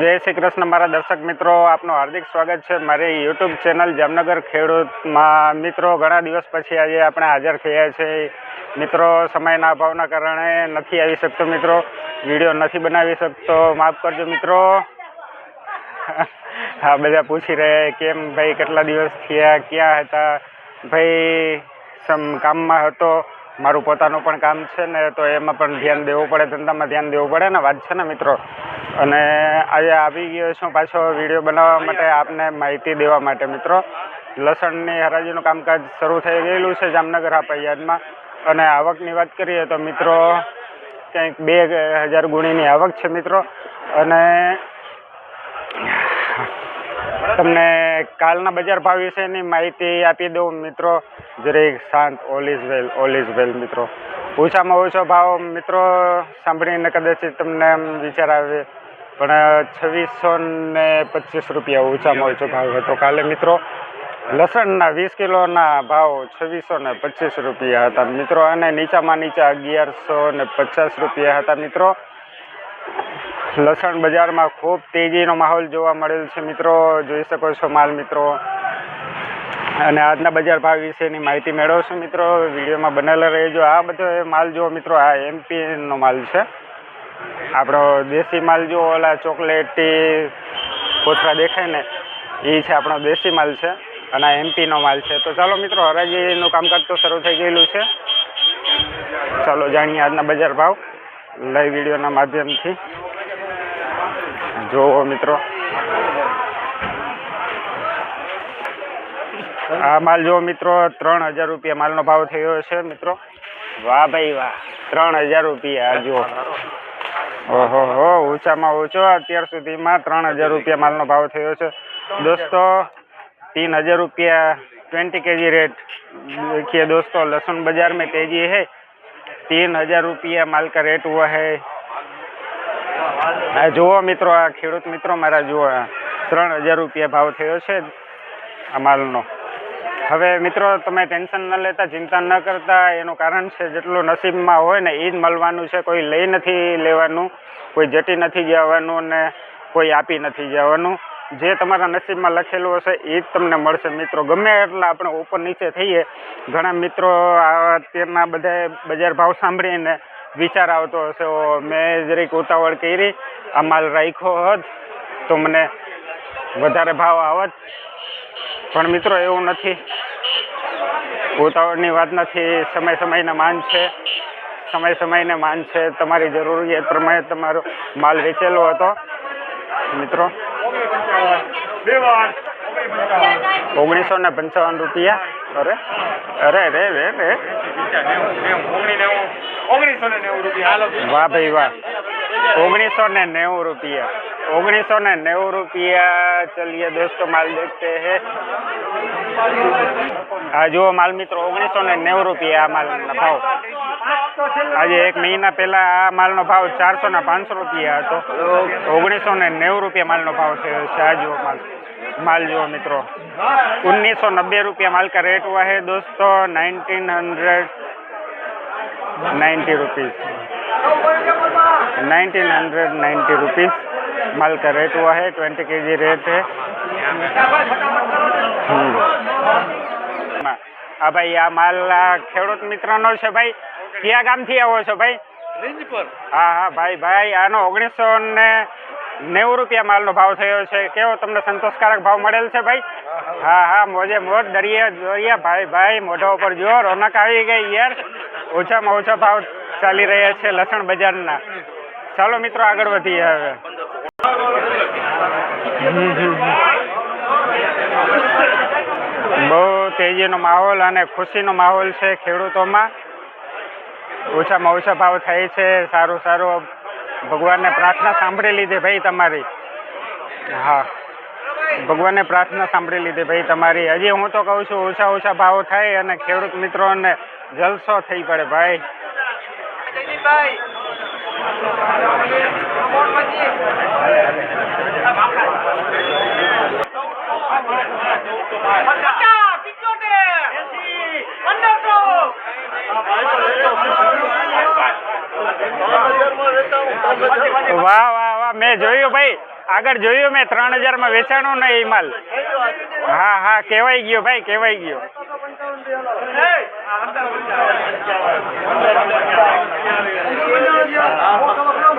જય શ્રી કૃષ્ણ, મારા દર્શક મિત્રો, આપનું હાર્દિક સ્વાગત છે મારી યુટ્યુબ ચેનલ જામનગર ખેડૂતમાં. મિત્રો, ઘણા દિવસ પછી આજે આપણે હાજર થયા છે. મિત્રો, સમયના અભાવના કારણે નથી આવી શકતો મિત્રો. વીડિયો નથી બનાવી શકતો. માફ કરજો મિત્રો. હા બધા પૂછી રહ્યા કેમ ભાઈ, કેટલા દિવસ થયા, ક્યાં હતા? ભાઈ, સમ, કામમાં હતો. મારું પોતાનું પણ કામ છે ને, તો એમાં પણ ધ્યાન દેવું પડે, ધંધામાં ધ્યાન દેવું પડે ને, વાત છે ને મિત્રો? અને આજે આવી ગયો છું પાછો વીડિયો બનાવવા માટે આપને માહિતી દેવા માટે, મિત્રો. લસણની હરાજીનું કામકાજ શરૂ થઈ ગયેલું છે જામનગર હાપૈયાદમાં અને આવકની વાત કરીએ તો, મિત્રો કંઈક બે હજાર ગુણીની આવક છે, મિત્રો. અને તમને કાલના બજાર ભાવ વિશેની માહિતી આપી દઉં, મિત્રો. જરીક શાંત all is well all is well, મિત્રો. ઓછામાં ઓછો ભાવ, મિત્રો, સાંભળીને કદાચ તમને એમ વિચાર આવે પણ છવ્વીસો ને પચીસ રૂપિયા ઓછામાં ઓછો ભાવ હતો. કાલે મિત્રો લસણના વીસ કિલોના ભાવ છવ્વીસો ને પચીસ રૂપિયા હતા. મિત્રો અને નીચામાં નીચા અગિયારસો ને પચાસ રૂપિયા હતા. મિત્રો લસણ બજારમાં ખૂબ તેજીનો માહોલ જોવા મળેલ છે. મિત્રો જોઈ શકો છો માલ મિત્રો. અને આજના બજાર ભાવ વિશેની માહિતી મેળવશો મિત્રો. વિડીયોમાં બનેલા રહેજો. આ બધો માલ જુઓ મિત્રો. આ એમપીનો માલ છે. આપણો દેશી માલ જુઓ ઓલા ચોકલેટી કોથળા દેખાય ને એ છે આપણો દેશી માલ છે અને આ એમપીનો માલ છે. તો ચાલો મિત્રો હરાજીનું કામકાજ તો શરૂ થઈ ગયેલું છે. ચાલો જાણીએ આજના બજાર ભાવ લાઈવ વિડીયોના માધ્યમથી. જુઓ મિત્રો. આ માલ જુઓ મિત્રો ત્રણ હજાર રૂપિયા માલનો ભાવ થયો છે મિત્રો. વાહ ભાઈ વાહ. ત્રણ હજાર રૂપિયા આ જુઓ ઓહો હો ઊંચામાં ઊંચો અત્યાર સુધીમાં ત્રણ હજાર રૂપિયા માલનો ભાવ થયો છે દોસ્તો तीन हजार रुपया ट्वेंटी के जी रेट देखिए दोस्तों लहसुन बाजार में तेजी है तीन हजार रुपया माल का रेट हुआ है આ જુઓ મિત્રો આ ખેડૂત મિત્રો મારા જુઓ આ ત્રણ હજાર રૂપિયા ભાવ થયો છે આ માલનો હવે મિત્રો, તમે ટેન્શન ન લેતા, ચિંતા ન કરતા. એનું કારણ છે, જેટલું નસીબમાં હોય ને એ જ મળવાનું છે. કોઈ લઈ નથી લેવાનું, કોઈ જટી નથી જવાનું ને કોઈ આપી નથી જવાનું. જે તમારા નસીબમાં લખેલું હશે એ જ તમને મળશે, મિત્રો. ગમે એટલા આપણે ઉપર નીચે થઈએ, ઘણા મિત્રો અત્યારના બધા બજાર ભાવ સાંભળીને વિચાર આવતો હશે, ઓ, મેં જરીક ઉતાવળ કરી, આ માલ રાખ્યો હોત, તો મને વધારે ભાવ આવત. પણ મિત્રો એવું નથી. ઉતાવળની વાત નથી. સમય સમયને માન છે. સમય સમયને માન છે. તમારી જરૂરિયાત પ્રમાણે તમારો માલ વેચેલો હતો. મિત્રો ઓગણીસો ને પંચાવન રૂપિયા. અરે અરે રે રે રે વાહ ભાઈ વાહ. ઓગણીસો ને નેવું રૂપિયા. ओगनीस सौ नौ रुपया, चलिए दोस्तों, माल देखते हैं। આ જુઓ માલ મિત્રો ઓગણીસો ને माल રૂપિયા आज एक महीना पहला એક મહિના પહેલા આ માલનો ભાવ ચારસો ને પાંચસો રૂપિયા હતો. ઓગણીસો ને નેવું રૂપિયા माल जो मित्रों उन्नीस सौ नब्बे रुपया माल का रेट हुआ है दोस्तों nineteen hundred ninety rupees nineteen hundred ninety rupees माल का रेट हुआ है ट्वेंटी के जी रेट है હમ. હા ભાઈ આ માલ આ ખેડૂત મિત્રનો છે ભાઈ કયા ગામથી આવો છો ભાઈ રેન્જ પર હા હા ભાઈ ભાઈ આનો ઓગણીસો ને નેવું રૂપિયા માલનો ભાવ થયો છે કેવો તમને સંતોષકારક ભાવ મળેલ છે ભાઈ હા હા મોજે મોજ દરિયા દરિયા ભાઈ ભાઈ મોઢા ઉપર જો રોનક આવી ગઈ યાર ઓછામાં ઓછા ભાવ ચાલી રહ્યા છે લસણ બજારના ચાલો મિત્રો આગળ વધીએ હવે હમ, હમ, હમ. બહુ તેજીનો માહોલ અને ખુશીનો માહોલ છે ખેડૂતોમાં. ઓછામાં ઓછા ભાવ થાય છે, સારું સારું. ભગવાનને પ્રાર્થના સાંભળી લીધી ભાઈ તમારી. હા. ભગવાનને પ્રાર્થના સાંભળી લીધી ભાઈ તમારી. હજી હું તો કહું છું, ઓછા ઓછા ભાવ થાય અને ખેડૂત મિત્રોને જલસો થઈ પડે ભાઈ. વાહ વાહ વાહ, મેં જોયું ભાઈ. આગળ જોયું મેં, ત્રણ હજારમાં વેચાણો ને એ માલ. હા હા કેવાય ગયો ભાઈ કહેવાય ગયો.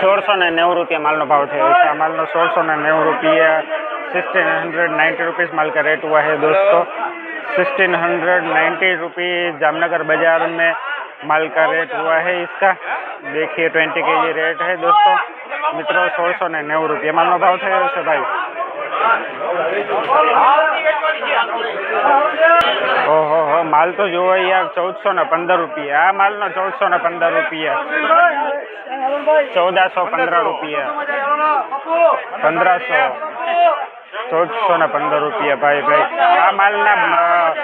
सोलसो ने नेव रुपया माल ना भाव थे माल ना માલનો सौ ને નેવું રૂપિયા सिक्सटीन हंड्रेड नाइन्टी रुपीज़ माल का रेट हुआ है दोस्तों sixteen hundred ninety rupees Jamnagar बाज़ार में माल का रेट हुआ है इसका देखिए ट्वेंटी के जी रेट है दोस्तों मित्रों सोलसो ने नेव रुपये मालनो भाव थे भाई ઓહો, હો, માલ તો જોવો યાર ચૌદસો ને પંદર રૂપિયા. આ માલનો ચૌદસો ને પંદર રૂપિયા. ચૌદસો પંદર રૂપિયા. પંદરસો. ચૌદસો ને પંદર રૂપિયા, ભાઈ ભાઈ. આ માલના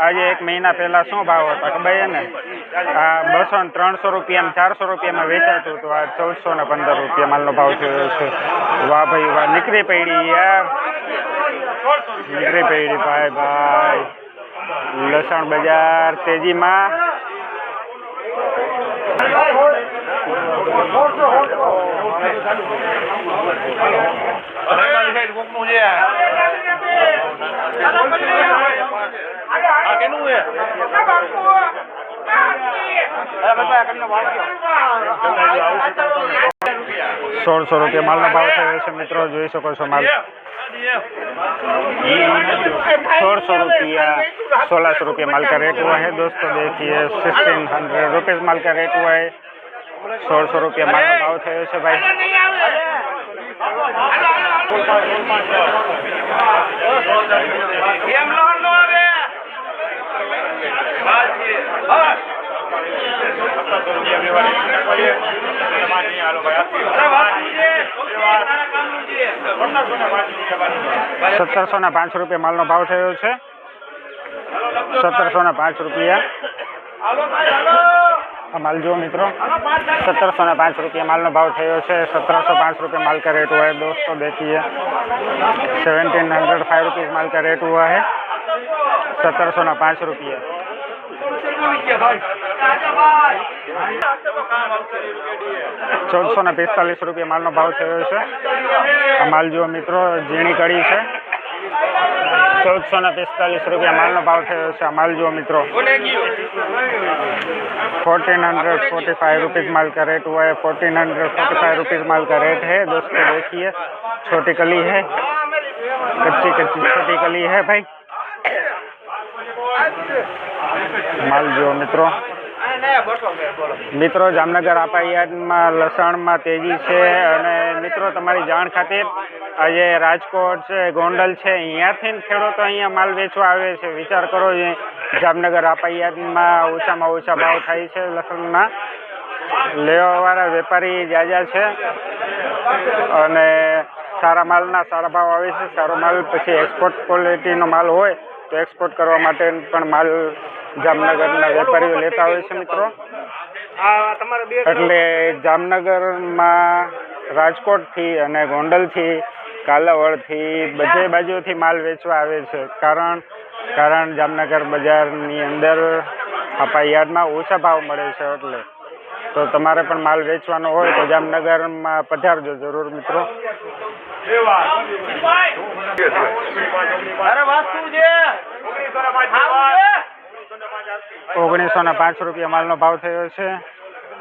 આજે એક મહિના પહેલા શું ભાવ હતા, ખબર ને? બસો ને ત્રણસો રૂપિયામાં, ચારસો રૂપિયામાં વેચાતું હતું. આ ચૌદસો ને પંદર રૂપિયા માલનો ભાવ થયો છે. વાહ ભાઈ વાહ, નીકળી પડી યાર. નીકળી પડી, ભાઈ ભાઈ. લસણ બજાર તેજીમાં. કોકનું છે આ કેનું છે? સોળસો રૂપિયા માલનો ભાવ થયો છે મિત્રો જોઈ શકો છો માલ सोलह रुपया सोलह सौ रुपया माल का रेट हुआ है दोस्तों देखिए सिक्सटीन हंड्रेड रुपीज़ माल का रेट हुआ है सोलह सौ रुपया माल का भाव થયો છે ભાઈ કેમ લોન સત્તરસો ના પાંચ રૂપિયા માલનો ભાવ થયો છે સત્તરસો ના પાંચ રૂપિયા આ માલ જુઓ મિત્રો सत्तर ने पाँच रुपया माल નો भाव થયો છે सत्रह सौ पाँच रुपये माल का रेट हुआ है दोस्तों देखिए सेवनटीन हंड्रेड फाइव रुपीज़ माल का रेट हुआ है सत्तर सौ ना पाँच रुपये ચૌદસો ને પિસ્તાલીસ રૂપિયા માલનો ભાવ થયો છે આ માલ જુઓ મિત્રો ઝીણી કડી છે ચૌદસો ને પિસ્તાલીસ રૂપિયા માલનો ભાવ થયો છે આ માલ જુઓ મિત્રો fourteen hundred forty five rupees माल का रेट हुआ है fourteen hundred forty five rupees माल का रेट है दोस्तों देखिए छोटी कली है कच्ची कच्ची छोटी कली है भाई માલ જુઓ મિત્રો મિત્રો, જામનગર આપાયાતમાં લસણમાં તેજી છે અને મિત્રો, તમારી જાણ ખાતે આજે રાજકોટ છે, ગોંડલ છે, અહીંયાથી ખેડૂતો અહીંયા માલ વેચવા આવે છે. વિચાર કરો જામનગર આપાયાતમાં ઓછામાં ઓછા ભાવ થાય છે લસણના. લેવાવાળા વેપારી જાજા છે અને સારા માલના સારા ભાવ આવે છે. સારો માલ પછી એક્સપોર્ટ ક્વોલિટીનો માલ હોય તો એક્સપોર્ટ કરવા માટે પણ માલ જામનગરના વેપારીઓ લેતા હોય છે મિત્રો. એટલે જામનગરમાં રાજકોટથી અને ગોંડલથી, કાલાવડથી બધે બાજુથી માલ વેચવા આવે છે. કારણ કારણ જામનગર બજારની અંદર આપણા યાર્ડમાં ઓછા ભાવ મળે છે એટલે. તો તમારે પણ માલ વેચવાનો હોય તો જામનગરમાં પધારજો જરૂર મિત્રો અરે વાસ્તુ છે ओगनीस सौ पाँच रुपया माल नो भाव थयो છે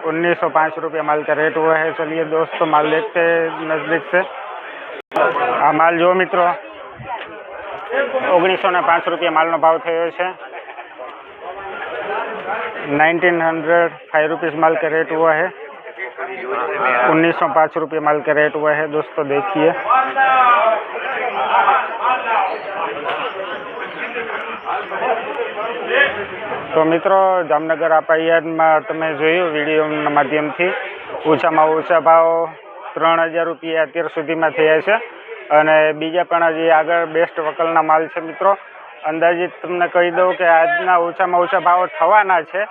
उन्नीस सौ पाँच रुपया माल का रेट हुआ है चलिए दोस्तों माल देखते हैं नज़दीक से આ માલ જો મિત્રો ઓગણીસો ને પાંચ રૂપિયા માલનો ભાવ થયો છે नाइनटीन हंड्रेड फाइव रुपीज़ माल का रेट हुआ है उन्नीस सौ पाँच रुपये माल का रेट हुआ है दोस्तों देखिए તો મિત્રો જામનગર આપાયામાં તમે જોયું વિડીયોના માધ્યમથી ઓછામાં ઓછા ભાવ ત્રણ હજાર રૂપિયા અત્યાર સુધીમાં થયા છે અને બીજા પણ હજી આગળ બેસ્ટ વકલના માલ છે મિત્રો અંદાજિત તમને કહી દઉં કે આજના ઓછામાં ઓછા ભાવ થવાના છે.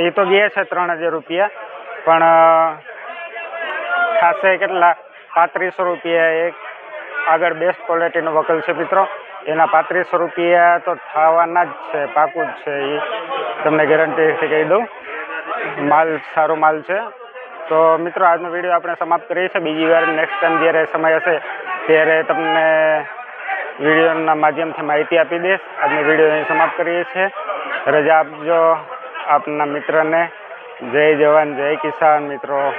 એ તો ગયા છે ત્રણ હજાર રૂપિયા. પણ ખાસે કેટલા? પાંત્રીસો રૂપિયા એક આગળ બેસ્ટ ક્વોલિટીનો વકલ છે મિત્રો. એના પાંત્રીસો રૂપિયા તો થવાના જ છે, પાકું જ છે એ તમને ગેરંટીથી કહી દઉં. માલ, સારો માલ છે. તો મિત્રો, આજનો વીડિયો આપણે સમાપ્ત કરીએ છીએ. બીજી વાર નેક્સ્ટ ટાઈમ જ્યારે સમય હશે, ત્યારે તમને વિડીયોના માધ્યમથી માહિતી આપી દઈશ. આજનો વીડિયો અહીં સમાપ્ત કરીએ છીએ. રજા આપજો આપના મિત્રને. જય જવાન, જય કિસાન મિત્રો.